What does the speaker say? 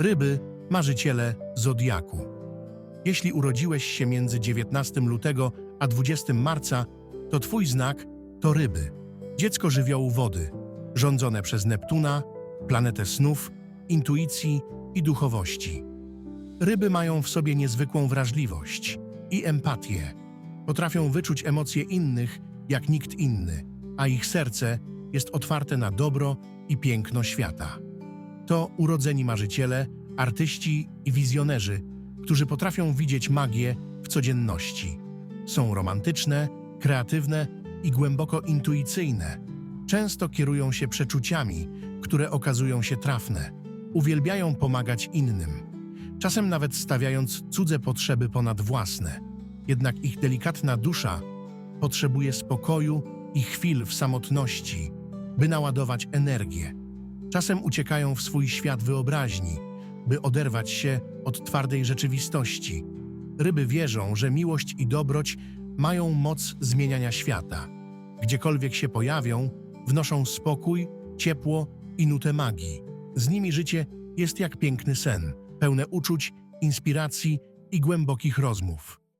Ryby, marzyciele zodiaku. Jeśli urodziłeś się między 19 lutego a 20 marca, to twój znak to ryby. Dziecko żywiołu wody, rządzone przez Neptuna, planetę snów, intuicji i duchowości. Ryby mają w sobie niezwykłą wrażliwość i empatię. Potrafią wyczuć emocje innych jak nikt inny, a ich serce jest otwarte na dobro i piękno świata. To urodzeni marzyciele, artyści i wizjonerzy, którzy potrafią widzieć magię w codzienności. Są romantyczne, kreatywne i głęboko intuicyjne. Często kierują się przeczuciami, które okazują się trafne. Uwielbiają pomagać innym, czasem nawet stawiając cudze potrzeby ponad własne. Jednak ich delikatna dusza potrzebuje spokoju i chwil w samotności, by naładować energię. Czasem uciekają w swój świat wyobraźni, by oderwać się od twardej rzeczywistości. Ryby wierzą, że miłość i dobroć mają moc zmieniania świata. Gdziekolwiek się pojawią, wnoszą spokój, ciepło i nutę magii. Z nimi życie jest jak piękny sen, pełne uczuć, inspiracji i głębokich rozmów.